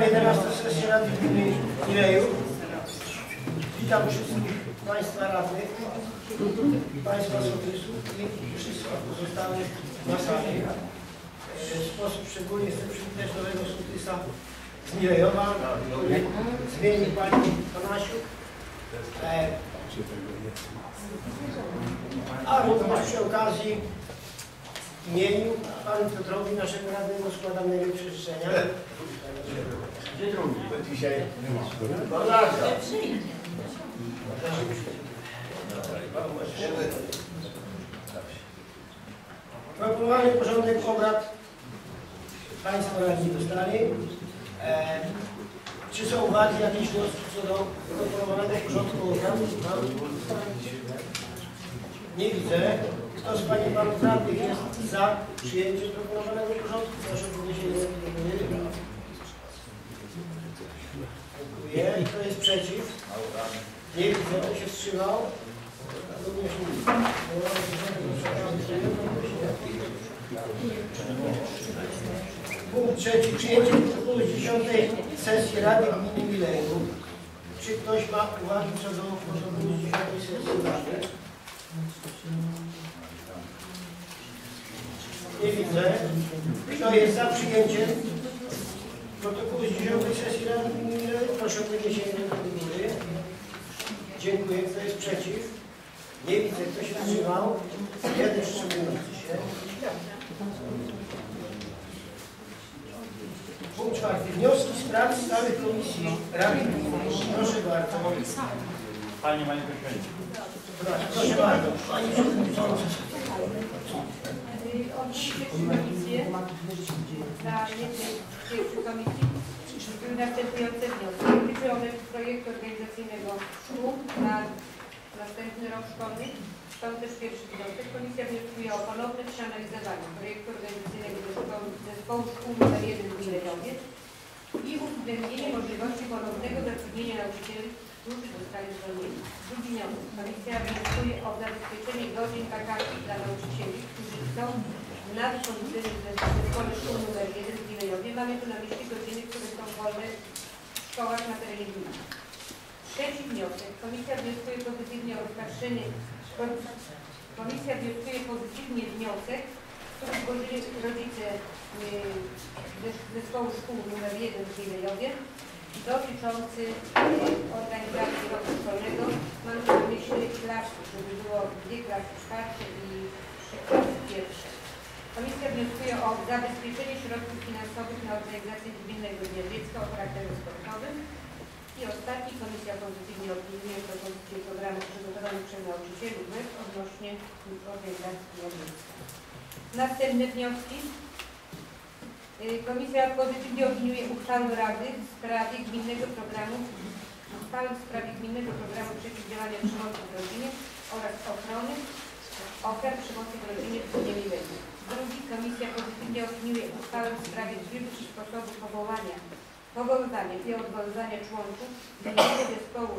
Otwieram 11 sesję Rady Gminy Ileju. Witam wszystkich Państwa radnych, Państwa sołtysów i wszystkich pozostałych na sali. E, W sposób szczególny chcę przywitać nowego sołtysa z Milejowa, który zmienił Pani Panasiuk. E, A również przy okazji w imieniu Panu Piotrowi, naszego radnego, składam najlepsze życzenia. Gdzie drugi? Dzisiaj Balaga. Proponowany porządek obrad Państwo radni dostali. E, czy są uwagi, jakieś wnioski co do proponowanego porządku obrad? Nie widzę. Kto z Pani Panów Radnych jest za przyjęciem proponowanego porządku? Proszę o podniesienie ręki. Dziękuję. Kto jest przeciw? Nie widzę. Kto się wstrzymał? Również nie. Punkt trzeci. Przyjęcie protokolu z 10 sesji Rady Gminy Milenów. Czy ktoś ma uwagi co do protokolu z 10 sesji Rady? Nie widzę. Kto jest za przyjęciem protokołu z 10 sesji? Proszę o podniesienie ręki do góry. Dziękuję. Kto jest przeciw? Nie widzę. Kto się wstrzymał? Jeden wstrzymujący się. Punkt czwarty. Wnioski z prac stałych komisji Rady Gminy. Proszę bardzo. Panie Panie. Proszę bardzo. Pani Przewodnicząca. Odbyliśmy komisję na projektu organizacyjnego szkół na następny rok szkolny. Stał też pierwszy. Komisja wnioskuje o ponowne przeanalizowanie projektu organizacyjnego zespołu szkół nr 1 w Milejowie i uwzględnienie możliwości ponownego zatrudnienia nauczycieli, którzy zostali zwolnieni. Wniosek. Komisja wnioskuje o zabezpieczenie godzin wakacji dla nauczycieli, którzy są w zespole szkół nr 1 w Milejowie. Mamy tu na myśli godziny, które są wolne w szkołach na terenie gminy. Trzeci wniosek. Komisja wnioskuje pozytywnie o rozpatrzenie. Komisja wnioskuje pozytywnie wniosek, który złożyli rodzice zes- zespołu szkół nr 1 w Milejowie dotyczący organizacji roku szkolnego. Mam na myśli klasy, żeby było dwie klasy czwarte i klasy pierwsze. Komisja wnioskuje o zabezpieczenie środków finansowych na organizację gminnego dnia dziecka o charakterze sportowym. I ostatni, komisja pozytywnie opiniuje propozycję programu przygotowanych przez nauczycieli odnośnie organizacji dnia dziecka. Następne wnioski. Y, Komisja pozytywnie opiniuje uchwałę Rady w sprawie gminnego programu uchwałę w sprawie gminnego programu przeciwdziałania przemocy w rodzinie oraz ochrony ofiar przemocy w rodzinie w gminie. Drugi, komisja pozytywnie opiniuje uchwałę w sprawie trybu i sposobu powołania, powoływania i odwoływania członków gminnego zespołu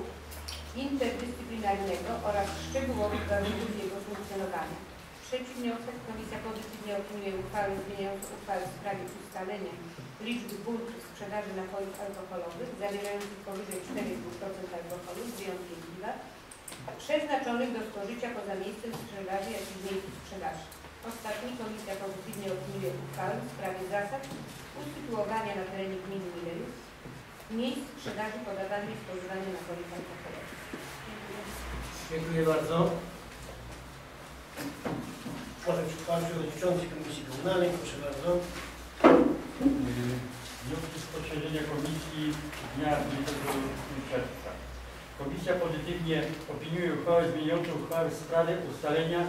interdyscyplinarnego oraz szczegółowych warunków jego funkcjonowania. Trzeci wniosek. Komisja pozytywnie opiniuje uchwałę zmieniającą uchwałę w sprawie ustalenia liczby punktów sprzedaży napojów alkoholowych zawierających powyżej 4,5% alkoholu z wyjątkiem piwa przeznaczonych do spożycia poza miejscem sprzedaży, jak i w miejscu sprzedaży. Ostatni komisja pozytywnie opiniuje uchwałę w sprawie zasad usytuowania na terenie gminy Milejów miejsc sprzedaży, podawania i spożywania napojów alkoholowych. Dziękuję. Dziękuję bardzo. Proszę Pan Przewodniczący Komisji Komunalnej, proszę bardzo. Wnioski z posiedzenia komisji dnia 20 czerwca. Komisja pozytywnie opiniuje uchwałę zmieniającą uchwałę w sprawie ustalenia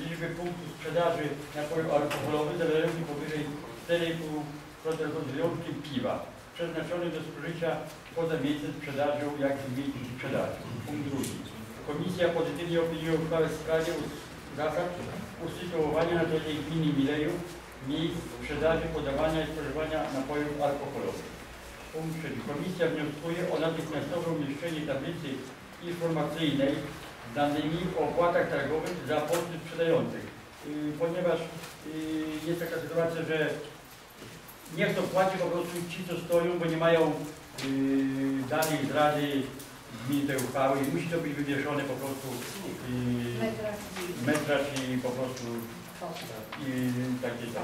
liczby punktów sprzedaży napojów alkoholowych zawierających powyżej 4,5% z wyjątkiem piwa, przeznaczonych do spożycia poza miejscem sprzedaży, jak i w miejscu sprzedaży. Punkt drugi. Komisja pozytywnie opiniuje uchwałę w sprawie us- zasad usytuowania na terenie gminy Mileju miejsc sprzedaży, podawania i spożywania napojów alkoholowych. Punkt trzeci. Komisja wnioskuje o natychmiastowe umieszczenie tablicy informacyjnej z danymi o opłatach targowych za posty sprzedających. Yy, Ponieważ yy, jest taka sytuacja, że nie chcą płacić po prostu ci, co stoją, bo nie mają yy, danej z Rady gminy tej uchwały i musi to być wywieszone po prostu yy, metraż i po prostu i takie to.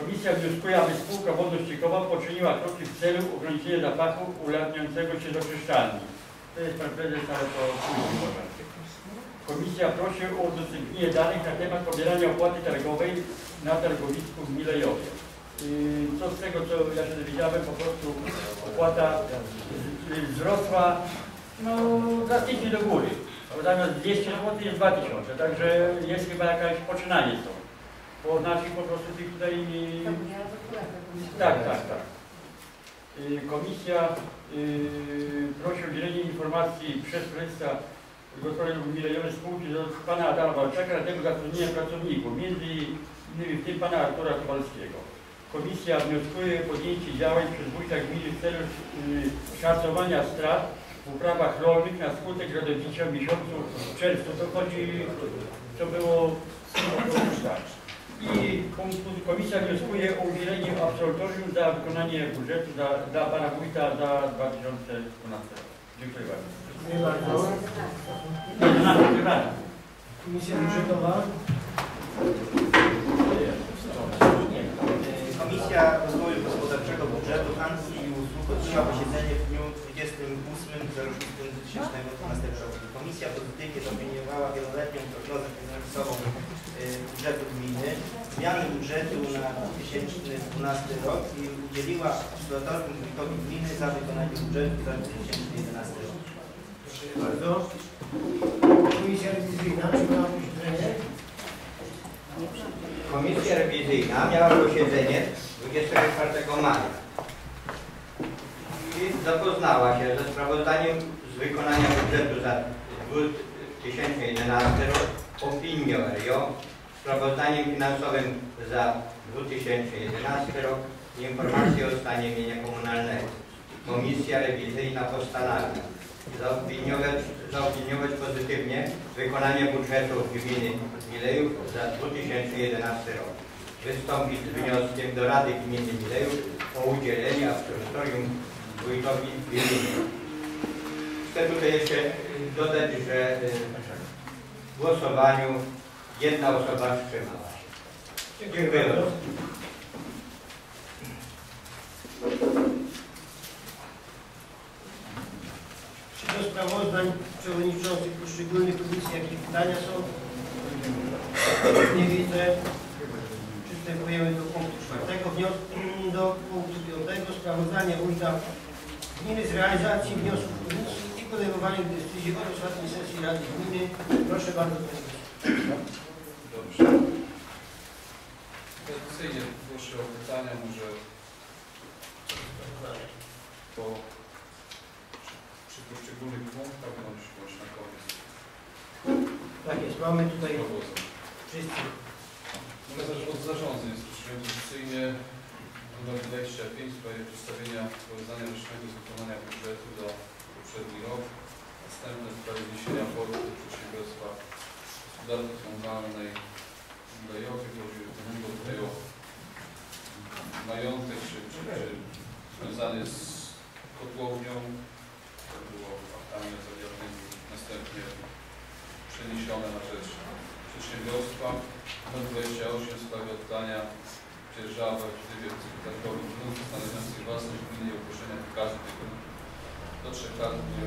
Komisja wnioskuje, aby spółka wodno-ściekowa poczyniła kroki w celu ograniczenia zapachu ulatniającego się do czyszczalni. To jest pan prezes, ale to później może. Komisja prosi o udostępnienie danych na temat pobierania opłaty targowej na targowisku w Milejowie. Co z tego, co ja się dowiedziałem, po prostu opłata wzrosła no, drastycznie do góry. Bo zamiast 200 zł jest 2000, także jest chyba jakaś poczynanie to. Bo naszych po prostu tych tutaj... Tak, tak, tak. Y, Komisja y, prosi o udzielenie informacji przez prezesa gospodarstwa mileniowej spółki do pana Adama Walczaka temat zatrudnienia pracowników, między innymi w tym pana Artura Kowalskiego. Komisja wnioskuje o podjęcie działań przez wójta gminy w celu y, szacowania strat w uprawach rolnych na skutek gradowicia w miesiącu czerwcu. To chodzi, to było. I komisja wnioskuje o udzielenie absolutorium za wykonanie budżetu za, dla pana wójta za 2012 rok. Dziękuję bardzo. Dziękuję bardzo. 11, przepraszam. Komisja budżetowa. Komisja Rozwoju Gospodarczego Budżetu, Handlu i Usług odbyła posiedzenie w dniu 28.06.2012 roku. Komisja pozytywnie zaopiniowała wieloletnią prognozę finansową y, budżetu gminy, zmiany budżetu na 2012 rok i udzieliła absolutorium wójtowi gminy za wykonanie budżetu za 2011 rok. Proszę bardzo. Komisja rewizyjna, czy ma? Komisja rewizyjna miała posiedzenie 24 maja i zapoznała się ze sprawozdaniem wykonania budżetu za 2011 rok, opinią RIO, sprawozdaniem finansowym za 2011 rok i informacją o stanie mienia komunalnego. Komisja rewizyjna postanawia zaopiniować, zaopiniować pozytywnie wykonanie budżetu gminy Milejów za 2011 rok. Wystąpić z wnioskiem do Rady Gminy Milejów o udzielenie absolutorium wójtowi gminy. Chcę tutaj jeszcze y, dodać, że y, w głosowaniu jedna osoba wstrzymała się. Dziękuję bardzo. Czy do sprawozdań przewodniczących poszczególnych komisji jakie pytania są? Nie widzę. Przystępujemy do punktu czwartego. Wniosek do punktu piątego. Sprawozdanie wójta gminy z realizacji wniosków komisji i podejmowania decyzji od ostatniej sesji Rady Gminy. Proszę bardzo. Dobrze. Tradycyjnie proszę o pytania, może po przy poszczególnych punktach bądź, na koniec. Tak jest. Mamy tutaj wszyscy. Od zarządzeń rozpoczynamy tradycyjnie numer 25 w sprawie przedstawienia sprawozdania rocznego z wykonania budżetu za poprzedni rok. Następne w sprawie wniesienia aportu do przedsiębiorstwa gospodarki w Lejowie. Chodzi tutaj o majątek czy, czy, czy związany z kotłownią. To było faktami zawiadnymi. Następnie przeniesione na rzecz przedsiębiorstwa. Numer 28 w sprawie oddania dzierżawy w trybie cyklarkowym gruntów stanowiących własność gminy i ogłoszenia wykazu tego do trzech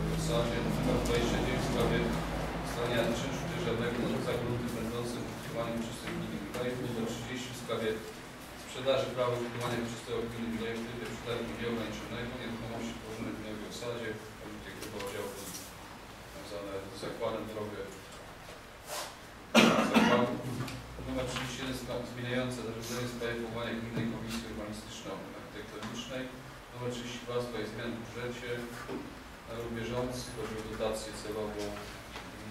w zasadzie. Numer 29 w sprawie ustalenia czynszu dzierżawnego za grunty będące w użytkowaniem czystej gminy Milejów. Numer 30 w sprawie sprzedaży prawa użytkowania czystego gminy Milejów w trybie przetargu nieograniczonego nieruchomości położonej w Nowej Osadzie. Chodzi tutaj chyba o działki związane z zakładem drogi zakładu. Numer 31 spraw zmieniające zarządzenie w sprawie powołania Gminnej Komisji Urbanistyczno-Architektonicznej. Chodzi Was zmian w budżecie na rok bieżący. Chodzi o dotację celową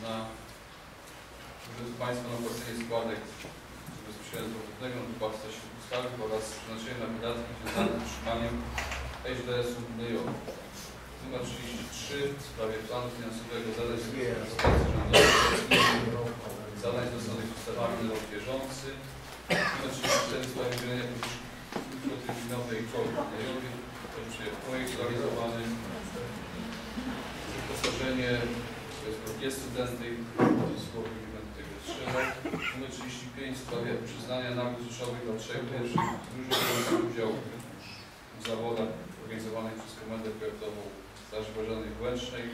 na budżet Państwa na opłacenie składek bezpośrednio zdrowotnego na wypłatę ustawy oraz przeznaczenie na wydatki związane z utrzymaniem HDS-u NJ. Numer 33 w sprawie planu finansowego zadań zadań związanych z ustawami na rok bieżący. Numer 34 w sprawie udzielenia pomocy protrybinowej COVID-19. Pierwszy jest projekt realizowany. Wyposażenie to jest po 2 studenty, dosłownie elementy jest 3. Numer 35 w sprawie przyznania nagród rzeszowych dla trzech pierwszych, którzy biorących udział w zawodach organizowanych przez Komendę Powiatową Straży Pożarnej Włęcznej.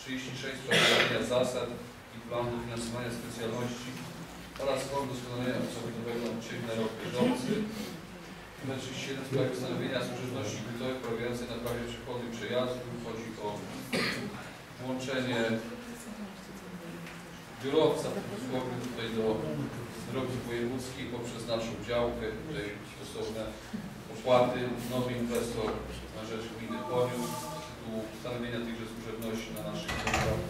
36 przedstawienia zasad i planu dofinansowania specjalności oraz form doskonalenia osobowego na rok bieżący. Numer 37 w sprawie ustanowienia służebności kulturowej polegającej na prawie przechodu i przejazdu. Chodzi o włączenie biurowca tutaj do drogi wojewódzkiej poprzez naszą działkę, tutaj stosowne opłaty. Nowy inwestor na rzecz gminy poniósł z ustanowienia tychże służebności na naszych drogach,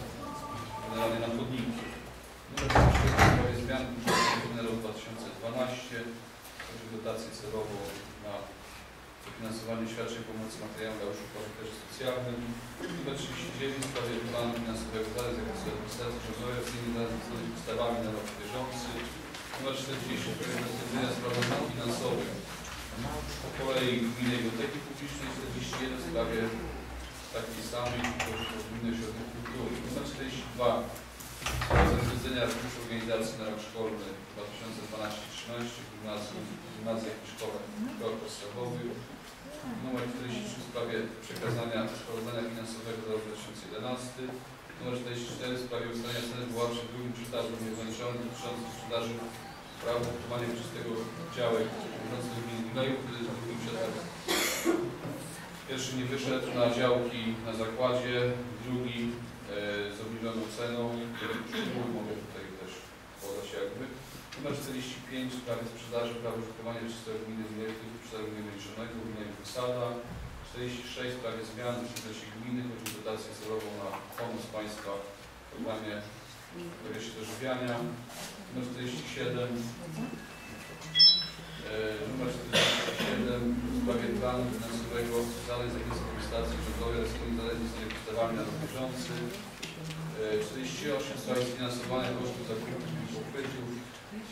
generalnie na chodniku. Numer 37 w zmian budżetu na rok 2012, chodzi o dotację celową na dofinansowanie świadczeń pomocy materialnej o charakterze socjalnym. Numer 39 w sprawie planu finansowego zadań z zakresu administracji rządowej oraz innych zadań zgodnych z ustawami na rok bieżący. Numer 40 w sprawie sprawozdań finansowych po kolei Gminy Biblioteki Publicznej 41 w sprawie takiej samej, tylko że to Gminy Ośrodków Kultury. Numer 42 w sprawie zatwierdzenia arkuszu organizacji na rok szkolny 2012-13 w gimnazjum, gimnazjach i szkołach, szkołach podstawowych. Numer 43 w sprawie przekazania sprawozdania finansowego za rok 2011. Numer 44 w sprawie ustalenia ceny wywoławczej w drugim przetargu nieograniczonym dotyczącym sprzedaży prawa użytkowania wieczystego działek będących w gminie Gnojów, który jest drugi przetarg. Pierwszy nie wyszedł na działki na zakładzie, drugi z obniżoną ceną. Szczegóły mogę tutaj też podać jakby. Numer 45 w sprawie sprzedaży prawa użytkowania wieczystego gminy który jest przetargu nieograniczonego, gmina Wysada. 46 w sprawie zmian w budżecie gminy, chodzi o dotację celową na pomoc państwa w programie w zakresie dożywiania. Numer 47 e, numer 47 w sprawie planu finansowego zadań z zakresu administracji rządowej oraz innych związanych z ustawami na rok bieżący. E, 48 w sprawie sfinansowania kosztów zakupu i pokryciów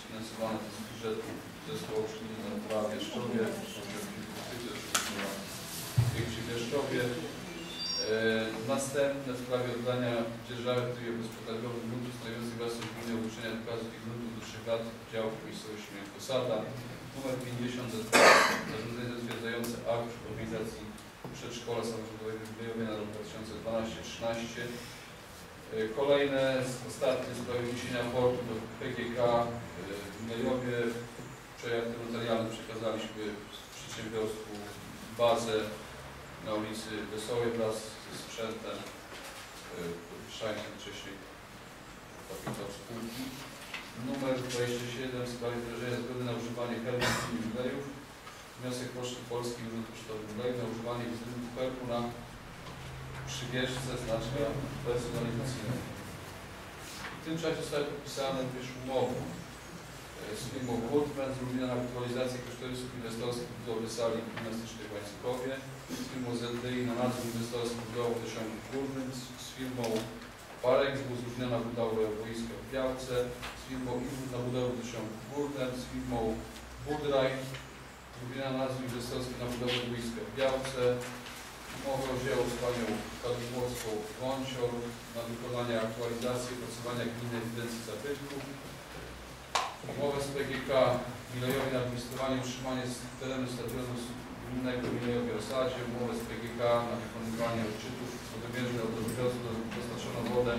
finansowane z budżetu zespołu szkolnego na dwa w Bieszczowie, w Bieszczowie. E, Następne w sprawie oddania dzierżawy trybu gospodarczego gruntów stanowiących własność gminy obliczenia wykazu tych gruntów do 3 lat działu w miejscowości Posada. Numer 50 zarządzenie zatwierdzające akt organizacji przedszkola samorządowego Gniejowie na rok 2012-13. E, Kolejne, ostatnie w sprawie wniesienia portu do PGK e, w Gniejowie. Projektem notarialnym przekazaliśmy przedsiębiorstwu bazę na ulicy Wesołej wraz ze sprzętem podwyższając jednocześnie kapitał spółki. Numer 27 w sprawie wyrażenia zgody na używanie hełmu i jubilejów. Wniosek Poczty Polskiej Urząd Pocztowy Jubilej na używanie wizerunku hełmu na przybieżce znaczenia personalizacyjnego. W tym czasie zostały podpisane też umowy e, z firmą Woodman z Lublina na aktualizację kosztorysów inwestorskich budowy sali gimnastycznej w Łańcuchowie, z firmą ZDI na nadzór inwestorski budowy w Osiągu Górnym, z firmą Parex było zróżniona na budowę boiska w Białce, z firmą na budowę Osiągu Górnym, z firmą Budraj zróżniona na nadzór inwestorski na budowę boiska w Białce, umowę o dzieło z panią Kadłubowską Wącior na wykonanie aktualizacji i opracowania gminy ewidencji zabytków, umowę z PGK Milejowi na administrowanie i utrzymanie terenu stadionu gminnego w Milejowie Osadzie, umowę z PGK na wykonywanie odczytów wodobieżnych od odbioru do dostarczoną wodę,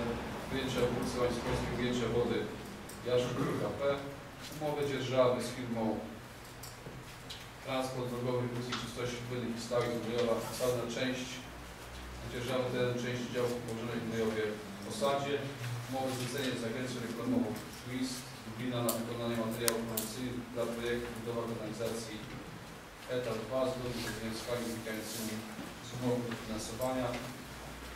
wyjęcia opracowań z Polskiej Wyjęcia Wody. Jaszczur KP, umowę dzierżawy z firmą Transport drogowy Komisji Czystości Płynnych i Stałych Gniejowa, fasadna część, dzierżawy teren części działów położonej w Gniejowie w Osadzie, umowę zlecenie z Agencją Reklamową Twist, Lublina na wykonanie materiałów promocyjnych dla projektu budowa kanalizacji etap 2 zgodnie z obowiązkami wynikającymi z umowy dofinansowania.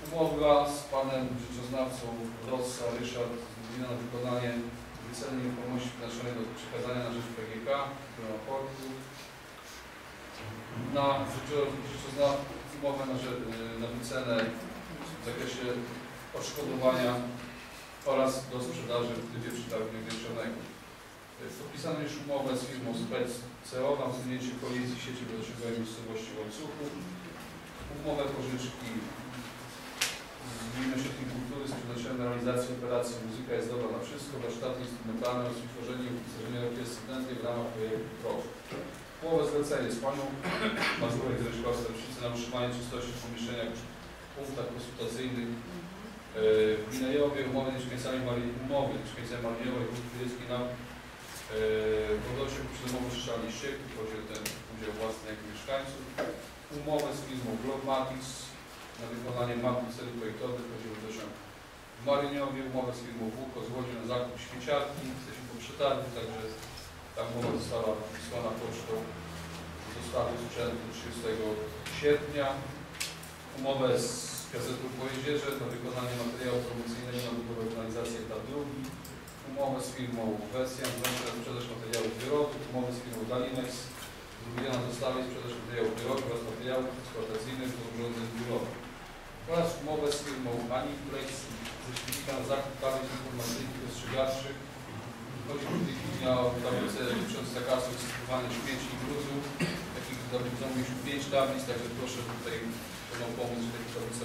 Umowa z panem rzeczoznawcą Rossa Ryszard z Lublina na wykonanie wyceny nieruchomości przeznaczonej do przekazania na rzecz PGK, którą portu. Na rzeczoznawcę umowę na, na wycenę w zakresie odszkodowania oraz do sprzedaży w trybie przetargu nieograniczonego. Podpisano już umowę z firmą Spec CO na usunięcie kolizji sieci wodociągowej miejscowości Łańcuchu. Umowę pożyczki z Gminy Ośrodkiem Kultury z przeznaczeniem na operacji Muzyka jest dobra na wszystko, warsztaty instrumentalne oraz utworzenie i wyposażenie orkiestry studenty w ramach projektu PROW. Umowę zlecenie z Panią Mazurek Ryszkowska Rocznicy na utrzymanie czystości w pomieszczeniach punktach konsultacyjnych Yy, w Gminejowie umowy mieszkańcami Marii, umowy mieszkańcami Maliniowej Wód Wiejskiej na yy, wodociąg przydomowy Szali Ścieków, chodzi o ten udział własny jak mieszkańców. Umowę z firmą Globmatics na wykonanie mapy celów projektowych, chodzi o wodociąg w Maryniowie, umowę z firmą Włóko z Łodzi na zakup śmieciarki, jesteśmy po przetargu, także ta umowa została wysłana pocztą dostawy sprzętu 30 sierpnia. Umowę z gazetą Pojezierze na wykonanie materiału promocyjnego na budowę kanalizacji etap drugi. Umowę z firmą Wesjan na sprzedaż materiałów zbiorowych. Umowę z firmą Dalinex zrobiona na dostawę i sprzedaż materiałów zbiorowych oraz materiałów eksploatacyjnych do urządzeń biurowych. Oraz umowę z firmą Aniplex ze na zakup tablic informacyjnych ostrzegawczych. Chodzi w tej chwili o tablicę dotyczącą zakazu wysypywania śmieci i gruzu. Takich tablic już pięć tablic, także proszę tutaj Panią pomóc, że takie tablice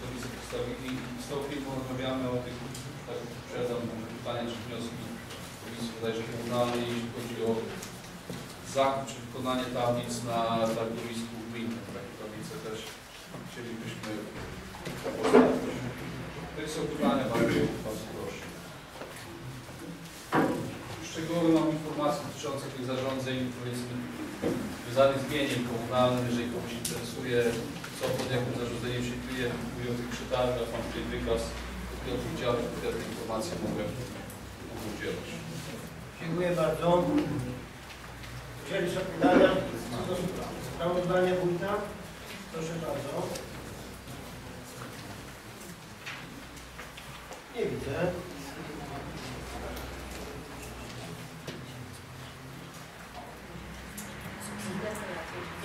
tablice postawili. Z tą firmą rozmawiamy o tych, tak uprzedzam, pytania czy wnioski Komisji bodajże komunalnej, jeśli chodzi o zakup czy wykonanie tablic na targowisku gminnym. Takie tablice też są pytania bardzo, proszę. Szczegółowe mam informacje dotyczące tych zarządzeń, powiedzmy, związanych z mieniem komunalnym, jeżeli komuś interesuje, co pod jakim zarządzeniem się kryje, mówią o tych przetargach, mam tutaj wykaz tych oddziałów, które te informacje mogę, mogę udzielać. Dziękuję bardzo. Jeżeli są pytania sprawozdania wójta, proszę bardzo. Widzę.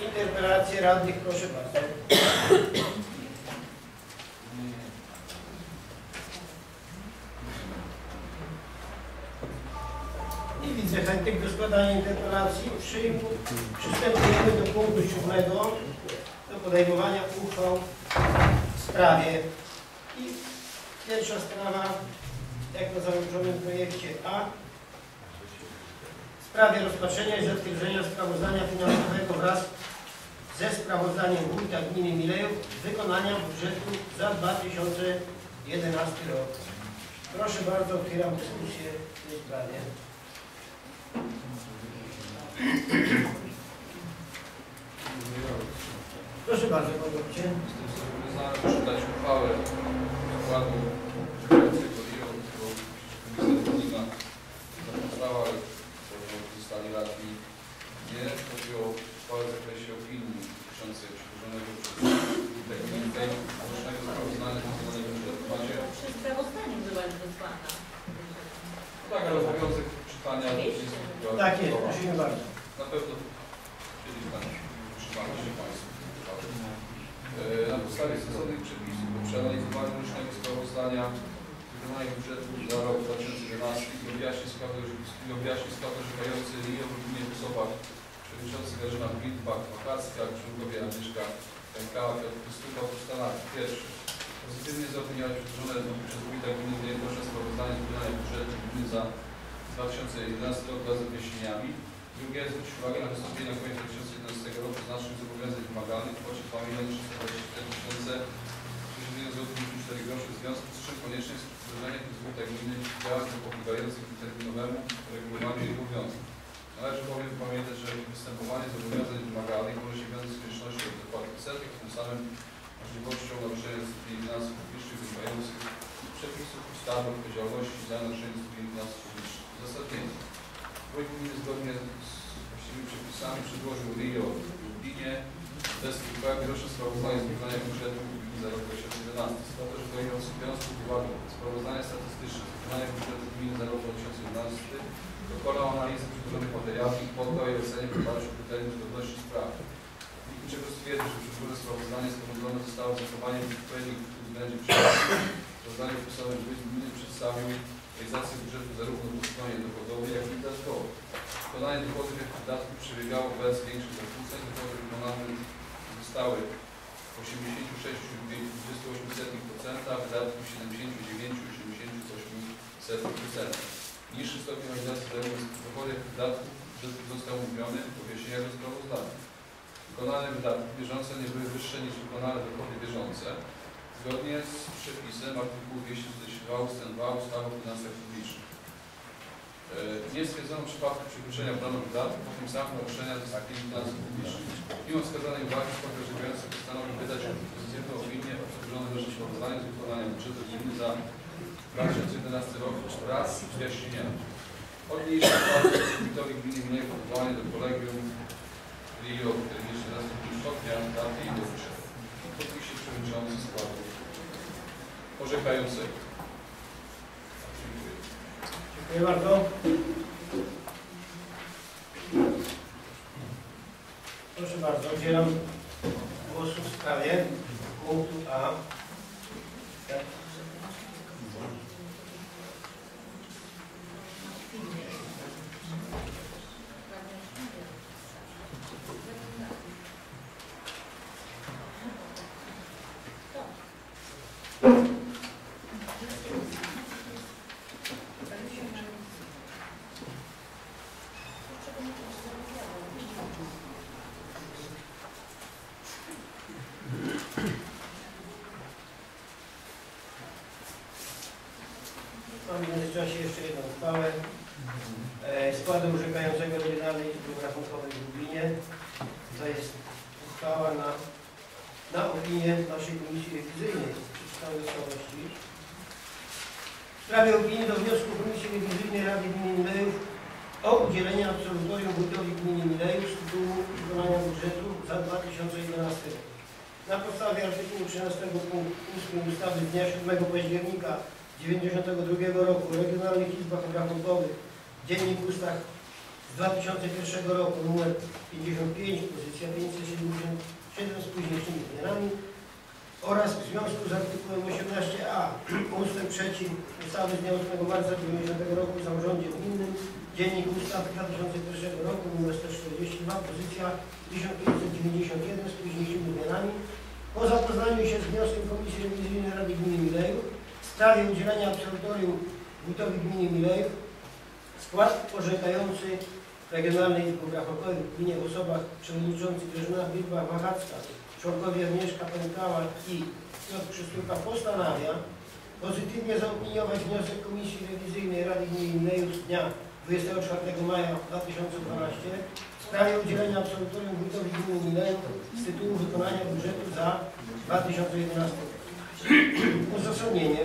Interpelacje radnych, proszę bardzo. Nie widzę chętnych do składania interpelacji. Przystępujemy do punktu siódmego, do podejmowania uchwał w sprawie. Pierwsza sprawa, jak na załączonym projekcie A, w sprawie rozpatrzenia i zatwierdzenia sprawozdania finansowego wraz ze sprawozdaniem wójta gminy Milejów wykonania budżetu za 2011 rok. Proszę bardzo, otwieram dyskusję w tej sprawie. Proszę bardzo, panie składu działającego RIO, którą Komisja Rolnika zapraszała, ale to zostali radni nie. Chodzi o uchwałę w zakresie opinii dotyczącej przedłożonego przez Wójta Gminy tej rocznego sprawozdania z wykonania budżetu. Macie? Przy sprawozdaniu była już wysłana. Tak, ale obowiązek czytania Oczywiście. jest chyba- Tak jest, prosimy bardzo. Na pewno kiedyś tam utrzymamy się Państwo. E, Na podstawie stosownych przepisów po przeanalizowaniu rocznego sprawozdania wykonania budżetu za rok 2011 i objaśni skład i objaśni skład orzekający RIO w gminie Wysowa przewodniczący Grażyna Witbach-Wakacka, członkowie Agnieszka Pękała, Piotr Krystucha ustanawia. Pierwszy. Zaopiniować przedłożone przez Gminy Wielkosza sprawozdanie z wykonania budżetu gminy za 2011 rok wraz z objaśnieniami. Drugie, zwrócić uwagę na wystąpienie na koniec 2011 roku znacznych zobowiązań wymagalnych w kwocie 2 324 tysiące 61 zł 4 groszy, w związku z czym konieczne jest wdrożenie przez wójta gminy działań zapobiegających terminowemu regulowaniu ich obowiązków. Należy bowiem pamiętać, że występowanie zobowiązań wymagalnych może się wiązać z koniecznością wypłaty odsetek, tym samym możliwością naruszenia dyscypliny finansów publicznych wynikających z przepisów ustawy o odpowiedzialności za naruszenie dyscypliny finansów publicznych. Uzasadnienie. Wójt gminy zgodnie z właściwymi przepisami przedłożył RIO w Lublinie bez uwagi roczne sprawozdanie z wykonania budżetu za rok 2011. Składa, że dojąc biorąc pod uwagę sprawozdania statystyczne z wykonania budżetu gminy za rok 2011 dokonał analizy przedłożonych materiałów i poddał je ocenie w oparciu o kryterium zgodności spraw. W wyniku czego stwierdził, że przedłożone sprawozdanie sporządzone zostało z zachowaniem odpowiednich względnie przepisów. Sprawozdanie wpisowe wójt gminy przedstawił realizację budżetu zarówno po stronie dochodowej, jak i wydatkowej. Wykonanie dochodów jak wydatków przebiegało bez większych zakłóceń. Dochody wykonane zostały 86,28%, a wydatki 79,88%. Niższy stopień realizacji dochodów, jak wydatków został mówiony w objaśnieniach sprawozdania. Wykonane wydatki bieżące nie były wyższe niż wykonane dochody bieżące, zgodnie z przepisem artykułu 242 ust. 2 ustawy o finansach publicznych. E, Nie stwierdzono przypadku przekroczenia planu wydatków, a tym samym naruszenia dyscypliny finansów publicznych. Mimo wskazanej uwagi skład orzekający postanowił wydać pozytywną opinię o przedłożonym sprawozdaniu z wykonania budżetu gminy za 2011 rok wraz z wyjaśnieniami. Od niniejszej uchwały wójtowi gminy Minej do kolegium RIO 14 stopnia daty i dobrze. Podpisie przewodniczący składu orzekającego. Dziękuję. Dziękuję bardzo. Proszę bardzo, udzielam głosu w sprawie punktu A. Międzyczasie jeszcze jedną uchwałę. E, Składu orzekającego Regionalnej Izby Rachunkowej w Lublinie. To jest uchwała na, na opinię naszej Komisji Rewizyjnej. W całości. W sprawie opinii do wniosku Komisji Rewizyjnej Rady Gminy Milejów o udzielenie absolutorium wójtowi gminy Milejów z tytułu wykonania budżetu za 2011 rok. Na podstawie artykułu 13 punktu 8 ustawy z dnia 7 października 1992 roku o regionalnych izbach obrachunkowych, Dziennik Ustaw z 2001 roku nr 55, pozycja 577 z późniejszymi zmianami oraz w związku z artykułem 18a ustęp 3 ustawy z dnia 8 marca 1990 roku o samorządzie gminnym, Dziennik Ustaw z 2001 roku nr 142, pozycja 1591 z późniejszymi zmianami. Po zapoznaniu się z wnioskiem Komisji Rewizyjnej Rady Gminy Milejów w sprawie udzielenia absolutorium wójtowi gminy Milejów skład orzekający Regionalnej Izby Rachunkowej w gminie w osobach przewodniczący Grażyna Bilba-Wachacka, członkowie Agnieszka Pękała i Piotr Krzysztofa postanawia pozytywnie zaopiniować wniosek Komisji Rewizyjnej Rady Gminy Milejów z dnia 24 maja 2012 w sprawie udzielenia absolutorium wójtowi gminy Milejów z tytułu wykonania budżetu za 2011 rok. Uzasadnienie.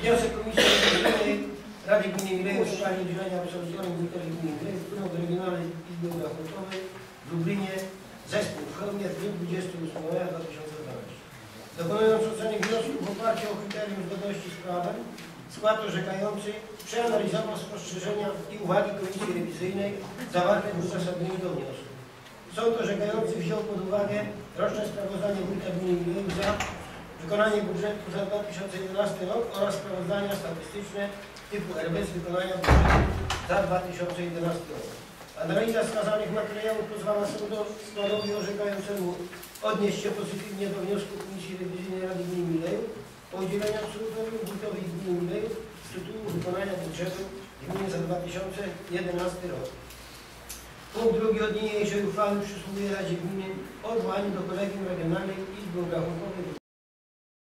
Wniosek Komisji Rewizyjnej Rady Gminy Milejów w sprawie udzielenia absolutorium wójtowi gminy Milejów wpłynął do Regionalnej Izby Rachunkowej w Lublinie zespół w Chełmie w dniu 28 maja 2012. Dokonując oceny wniosku w oparciu o kryterium zgodności z prawem, skład orzekający przeanalizował spostrzeżenia i uwagi Komisji Rewizyjnej zawarte w uzasadnieniu do wniosku. Sąd orzekający wziął pod uwagę roczne sprawozdanie Wójta Gminy Milejów za wykonanie budżetu za 2011 rok oraz sprawozdania statystyczne typu RB z wykonania budżetu za 2011 rok. Analiza wskazanych materiałów pozwala sądo- składowi orzekającemu odnieść się pozytywnie do wniosku Komisji Rewizyjnej Rady Gminy Milejów o udzielenie absolutorium wójtowi gminy Milejów z tytułu wykonania budżetu gminy za 2011 rok. Punkt drugi od niniejszej uchwały przysługuje Radzie Gminy o odwołaniu do Kolegium Regionalnej Izby Obrachunkowej